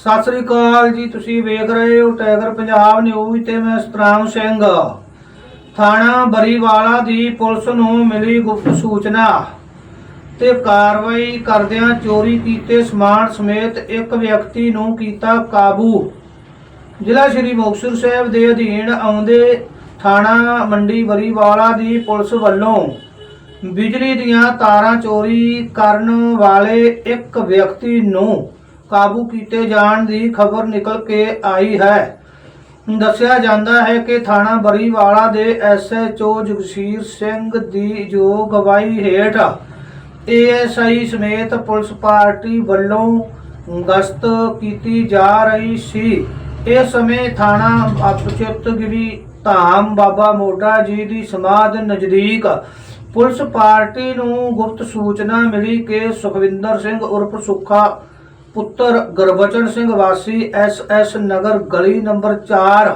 ਸਤਿ ਸ੍ਰੀ ਅਕਾਲ ਜੀ, ਤੁਸੀਂ ਵੇਖ ਰਹੇ ਹੋ ਟਾਈਗਰ ਪੰਜਾਬ ਨਿਊਜ਼ ਤੇ ਮੈਂ ਸਤਰਾਮ ਸਿੰਘ। ਥਾਣਾ ਬਰੀਵਾਲਾ ਦੀ ਪੁਲਿਸ ਨੂੰ ਮਿਲੀ ਗੁਪਤ ਸੂਚਨਾ ਤੇ ਕਾਰਵਾਈ ਕਰਦਿਆਂ ਚੋਰੀ ਕੀਤੇ ਸਮਾਨ ਸਮੇਤ ਇੱਕ ਵਿਅਕਤੀ ਨੂੰ ਕੀਤਾ ਕਾਬੂ। ਜ਼ਿਲ੍ਹਾ ਸ਼੍ਰੀ ਮੁਕਤਸਰ ਸਾਹਿਬ ਦੇ ਅਧੀਨ ਆਉਂਦੇ ਥਾਣਾ ਮੰਡੀ ਬਰੀਵਾਲਾ ਦੀ ਪੁਲਿਸ ਵੱਲੋਂ ਬਿਜਲੀ ਦੀਆਂ ਤਾਰਾਂ ਚੋਰੀ ਕਰਨ ਵਾਲੇ ਇੱਕ ਵਿਅਕਤੀ ਨੂੰ ਕਾਬੂ ਕੀਤੇ ਜਾਣ ਦੀ ਖਬਰ ਨਿਕਲ ਕੇ ਆਈ ਹੈ। ਦੱਸਿਆ ਜਾਂਦਾ ਹੈ ਕਿ ਥਾਣਾ ਬਰੀਵਾਲਾ ਦੇ ਐਸਐਚਓ ਜਗਸੀਰ ਸਿੰਘ ਦੀ ਜੋ ਗਵਾਹੀ ਹੇਠ ਏਐਸਆਈ ਸਮੇਤ ਪੁਲਿਸ ਪਾਰਟੀ ਵੱਲੋਂ ਗਸ਼ਤ ਕੀਤੀ ਜਾ ਰਹੀ ਸੀ। ਇਸ ਸਮੇਂ ਥਾਣਾ ਅਪਚਿਤਗਿਰੀ ਧਾਮ ਬਾਬਾ ਮੋਢਾ ਜੀ ਦੀ ਸਮਾਧ ਨਜ਼ਦੀਕ ਪੁਲਿਸ ਪਾਰਟੀ ਨੂੰ ਗੁਪਤ ਸੂਚਨਾ ਮਿਲੀ ਕਿ ਸੁਖਵਿੰਦਰ ਸਿੰਘ ਉਰਫ ਸੁੱਖਾ ਪੁੱਤਰ ਗੁਰਬਚਨ ਸਿੰਘ ਵਾਸੀ ਐਸਐਸ ਨਗਰ ਗਲੀ ਨੰਬਰ 4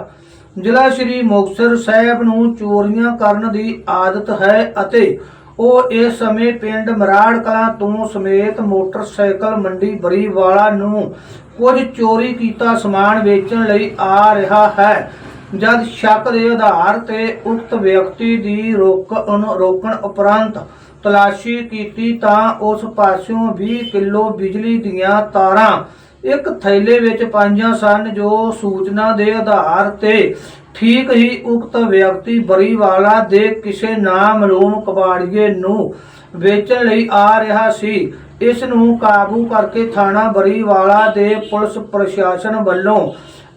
ਜ਼ਿਲ੍ਹਾ ਸ਼੍ਰੀ ਮੁਕਤਸਰ ਸਾਹਿਬ ਨੂੰ ਚੋਰੀਆਂ ਕਰਨ ਦੀ ਆਦਤ ਹੈ ਅਤੇ ਉਹ ਇਸ ਸਮੇਂ ਪਿੰਡ ਮਰਾੜ ਕਲਾਂ ਤੋਂ ਸਮੇਤ ਮੋਟਰਸਾਈਕਲ ਮੰਡੀ ਬਰੀਵਾਲਾ ਨੂੰ ਕੁਝ ਚੋਰੀ ਕੀਤਾ ਸਮਾਨ ਵੇਚਣ ਲਈ ਆ ਰਿਹਾ ਹੈ। ਜਦ ਸ਼ੱਕ ਦੇ ਆਧਾਰ ਤੇ ਉਕਤ ਵਿਅਕਤੀ ਦੀ ਰੋਕਣ ਰੋਕਣ ਉਪਰੰਤ ਤਲਾਸ਼ੀ ਕੀਤੀ ਤਾਂ ਉਸ ਪਾਸਿਓਂ 20 ਕਿਲੋ ਬਿਜਲੀ ਦੀਆਂ ਤਾਰਾਂ ਇੱਕ ਥੈਲੇ ਵਿੱਚ ਪਾਈਆਂ ਸਨ, ਜੋ ਸੂਚਨਾ ਦੇ ਆਧਾਰ ਤੇ ਠੀਕ ਹੀ ਉਕਤ ਵਿਅਕਤੀ ਬਰੀਵਾਲਾ ਦੇ ਕਿਸੇ ਨਾਮਲੂਮ ਕਬਾੜੀਏ ਨੂੰ ਵੇਚਣ ਲਈ ਆ ਰਿਹਾ ਸੀ। ਇਸ ਨੂੰ ਕਾਬੂ ਕਰਕੇ ਥਾਣਾ ਬਰੀਵਾਲਾ ਦੇ ਪੁਲਿਸ ਪ੍ਰਸ਼ਾਸਨ ਵੱਲੋਂ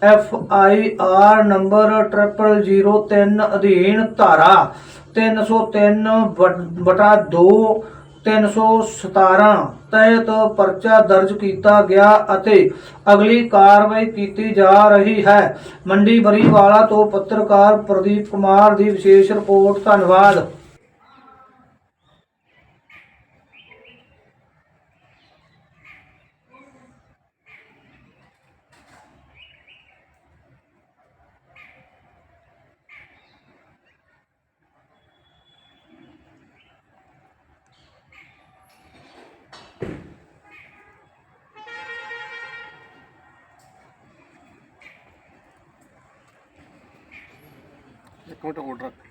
ਐਫ ਆਈ ਆਰ ਨੰਬਰ 0003 ਅਧੀਨ ਧਾਰਾ 303 ਵਟ- ਬਟਾ 2 317 ਤਹਿਤ ਪਰਚਾ ਦਰਜ ਕੀਤਾ ਗਿਆ ਅਤੇ ਅਗਲੀ ਕਾਰਵਾਈ ਕੀਤੀ ਜਾ ਰਹੀ ਹੈ। ਮੰਡੀ ਬਰੀਵਾਲਾ ਤੋਂ ਪੱਤਰਕਾਰ ਪ੍ਰਦੀਪ ਕੁਮਾਰ ਦੀ ਵਿਸ਼ੇਸ਼ ਰਿਪੋਰਟ। ਧੰਨਵਾਦ। ਇੱਕ ਮਿੰਟ ਹੋਲਡ ਰੱਖ।